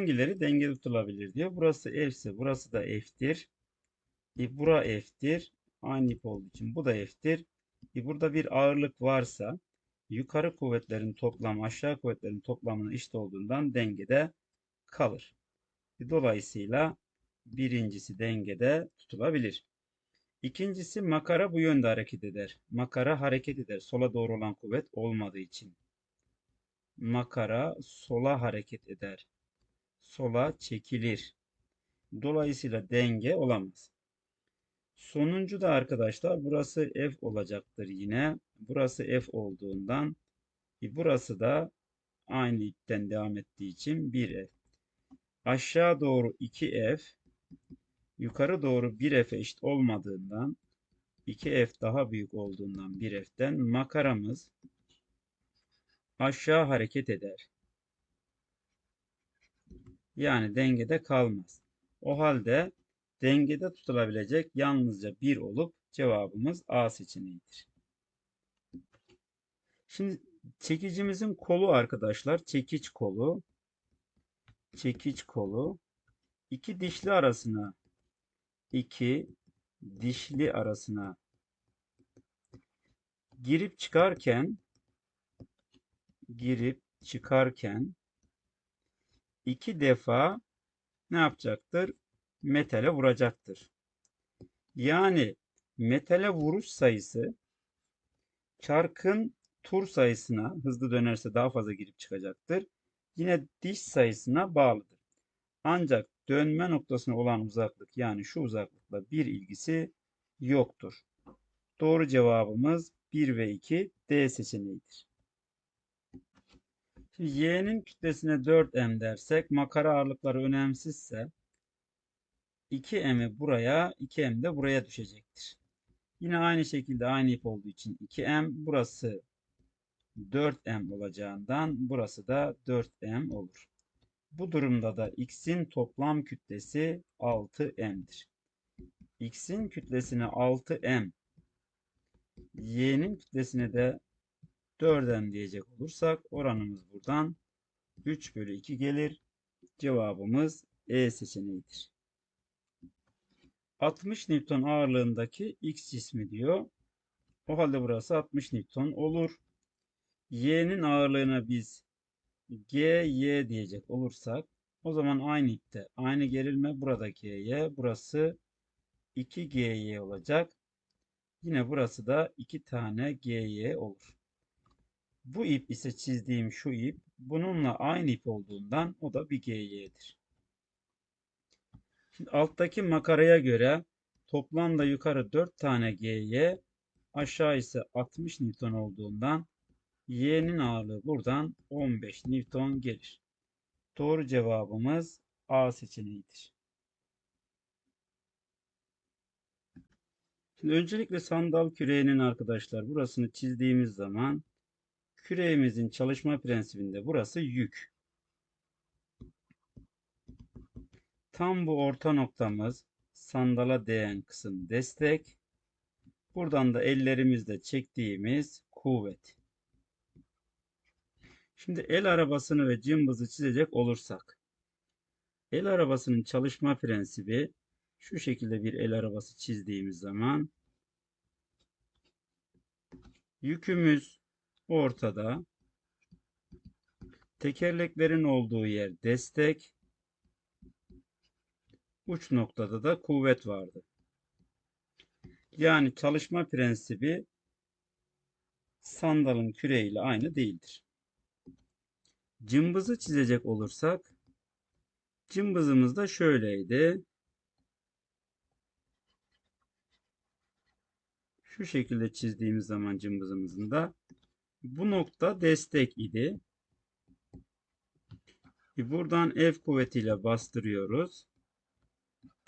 Hangileri denge tutulabilir diyor. Burası F ise burası da F'tir. E, bura F'tir. Aynı ip olduğu için bu da F'tir. E, burada bir ağırlık varsa yukarı kuvvetlerin toplamı aşağı kuvvetlerin toplamına eşit olduğundan dengede kalır. E, dolayısıyla birincisi dengede tutulabilir. İkincisi makara bu yönde hareket eder. Makara hareket eder. Sola doğru olan kuvvet olmadığı için. Makara sola hareket eder. Sola çekilir. Dolayısıyla denge olamaz. Sonuncu da arkadaşlar burası F olacaktır yine. Burası F olduğundan e, burası da aynı ipten devam ettiği için 1F. Aşağı doğru 2F yukarı doğru 1F'e eşit olmadığından 2F daha büyük olduğundan 1F'den makaramız aşağı hareket eder. Yani dengede kalmaz. O halde dengede tutulabilecek yalnızca 1 olup cevabımız A seçeneğidir. Şimdi çekicimizin kolu arkadaşlar çekiç kolu çekiç kolu iki dişli arasına iki dişli arasına girip çıkarken girip çıkarken iki defa ne yapacaktır? Metale vuracaktır. Yani metale vuruş sayısı çarkın tur sayısına hızlı dönerse daha fazla girip çıkacaktır. Yine diş sayısına bağlıdır. Ancak dönme noktasına olan uzaklık yani şu uzaklıkla bir ilgisi yoktur. Doğru cevabımız 1 ve 2 D seçeneğidir. Şimdi y'nin kütlesine 4m dersek makara ağırlıkları önemsizse 2m'i buraya 2m de buraya düşecektir. Yine aynı şekilde aynı ip olduğu için 2m burası 4m olacağından burası da 4m olur. Bu durumda da x'in toplam kütlesi 6m'dir. x'in kütlesine 6m, y'nin kütlesine de 4m diyecek olursak oranımız buradan 3 bölü 2 gelir. Cevabımız E seçeneğidir. 60 Newton ağırlığındaki X cismi diyor. O halde burası 60 Newton olur. Y'nin ağırlığına biz G, Y diyecek olursak o zaman aynı ipte aynı gerilme burada G'ye burası 2 GY olacak. Yine burası da 2 tane GY olur. Bu ip ise çizdiğim şu ip bununla aynı ip olduğundan o da bir GY'dir. Şimdi alttaki makaraya göre toplamda yukarı 4 tane GY aşağı ise 60 Newton olduğundan Y'nin ağırlığı buradan 15 Newton gelir. Doğru cevabımız A seçeneğidir. Şimdi öncelikle sandal küreğinin arkadaşlar burasını çizdiğimiz zaman küreğimizin çalışma prensibinde burası yük. Tam bu orta noktamız sandala değen kısım destek. Buradan da ellerimizle çektiğimiz kuvvet. Şimdi el arabasını ve cımbızı çizecek olursak. El arabasının çalışma prensibi şu şekilde bir el arabası çizdiğimiz zaman yükümüz ortada. Tekerleklerin olduğu yer destek. Uç noktada da kuvvet vardı. Yani çalışma prensibi sandalın küreğiyle aynı değildir. Cımbızı çizecek olursak cımbızımız da şöyleydi. Şu şekilde çizdiğimiz zaman cımbızımızın da bu nokta destek idi. Buradan F kuvvetiyle bastırıyoruz.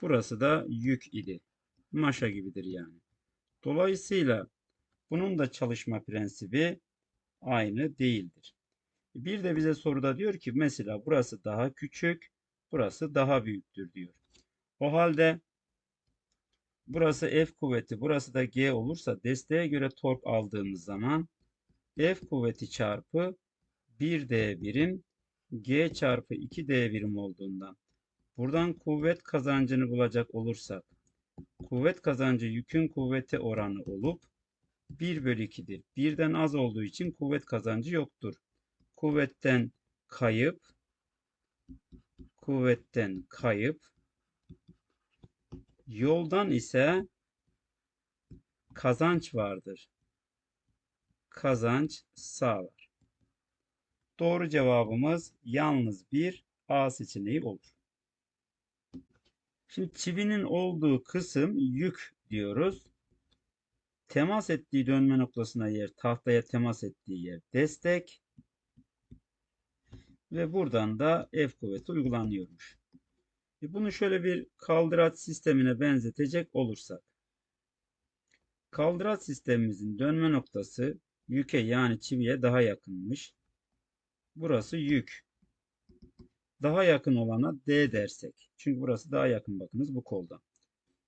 Burası da yük idi. Maşa gibidir yani. Dolayısıyla bunun da çalışma prensibi aynı değildir. Bir de bize soruda diyor ki mesela burası daha küçük, burası daha büyüktür diyor. O halde burası F kuvveti, burası da G olursa desteğe göre tork aldığımız zaman F kuvveti çarpı 1D birim G çarpı 2D birim olduğundan buradan kuvvet kazancını bulacak olursak kuvvet kazancı yükün kuvveti oranı olup 1 bölü 2'dir. Birden az olduğu için kuvvet kazancı yoktur. Kuvvetten kayıp kuvvetten kayıp yoldan ise kazanç vardır. Kazanç sağlar. Doğru cevabımız yalnız bir A seçeneği olur. Şimdi çivinin olduğu kısım yük diyoruz. Temas ettiği dönme noktasına yer, tahtaya temas ettiği yer destek. Ve buradan da F kuvveti uygulanıyormuş. E bunu şöyle bir kaldıraç sistemine benzetecek olursak. Kaldıraç sistemimizin dönme noktası yüke yani çiviye daha yakınmış. Burası yük. Daha yakın olana D dersek. Çünkü burası daha yakın bakınız bu kolda.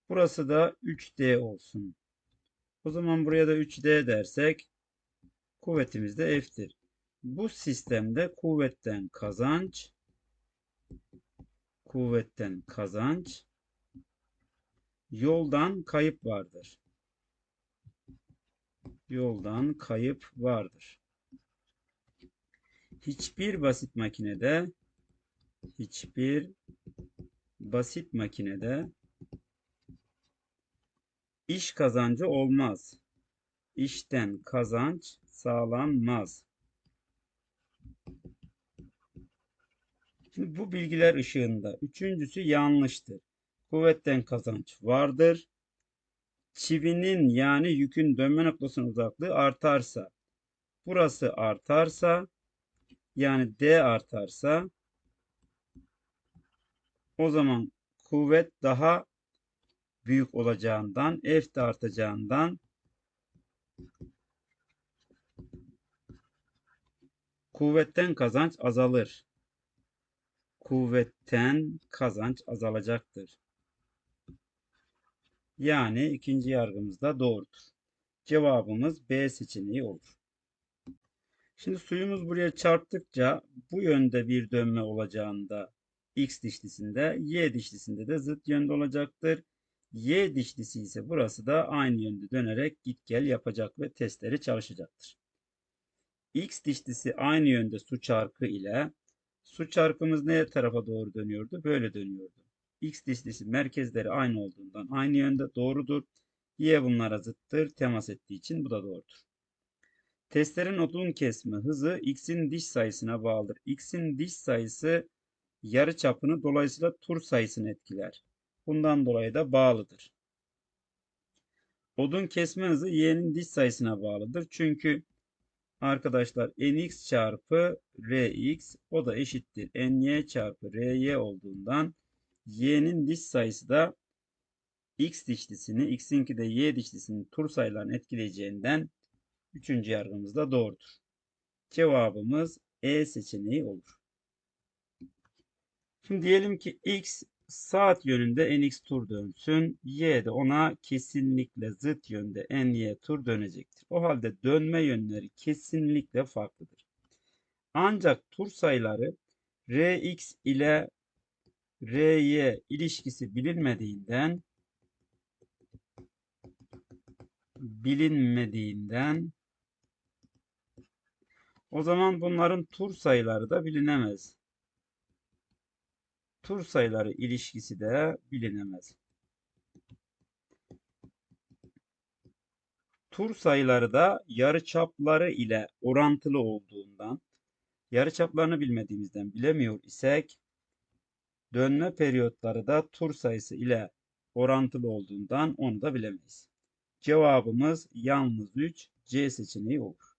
Burası da 3D olsun. O zaman buraya da 3D dersek kuvvetimiz de F'tir. Bu sistemde kuvvetten kazanç kuvvetten kazanç yoldan kayıp vardır. Yoldan kayıp vardır. Hiçbir basit makinede hiçbir basit makinede iş kazancı olmaz. İşten kazanç sağlanmaz. Şimdi bu bilgiler ışığında üçüncüsü yanlıştır. Kuvvetten kazanç vardır. Çivinin yani yükün dönme noktasının uzaklığı artarsa, burası artarsa, yani D artarsa, o zaman kuvvet daha büyük olacağından, F de artacağından kuvvetten kazanç azalır. Kuvvetten kazanç azalacaktır. Yani ikinci yargımız da doğrudur. Cevabımız B seçeneği olur. Şimdi suyumuz buraya çarptıkça bu yönde bir dönme olacağında X dişlisinde, Y dişlisinde de zıt yönde olacaktır. Y dişlisi ise burası da aynı yönde dönerek git gel yapacak ve testleri çalışacaktır. X dişlisi aynı yönde su çarkı ile su çarkımız neye tarafa doğru dönüyordu? Böyle dönüyordu. X dişlisi merkezleri aynı olduğundan aynı yönde doğrudur. Y bunlara zıttır. Temas ettiği için bu da doğrudur. Testlerin odun kesme hızı x'in diş sayısına bağlıdır. x'in diş sayısı yarı çapını dolayısıyla tur sayısını etkiler. Bundan dolayı da bağlıdır. Odun kesme hızı y'nin diş sayısına bağlıdır. Çünkü arkadaşlar nx çarpı rx o da eşittir ny çarpı ry olduğundan y'nin diş sayısı da x dişlisini, x'inki de y dişlisinin tur sayılarını etkileyeceğinden üçüncü yargımız da doğrudur. Cevabımız E seçeneği olur. Şimdi diyelim ki x saat yönünde nx tur dönsün. Y de ona kesinlikle zıt yönde ny tur dönecektir. O halde dönme yönleri kesinlikle farklıdır. Ancak tur sayıları rx ile ry ilişkisi bilinmediğinden bilinmediğinden o zaman bunların tur sayıları da bilinemez. Tur sayıları ilişkisi de bilinemez. Tur sayıları da yarıçapları ile orantılı olduğundan yarıçaplarını bilmediğimizden bilemiyor isek dönme periyotları da tur sayısı ile orantılı olduğundan onu da bilemeyiz. Cevabımız yalnız 3 C seçeneği olur.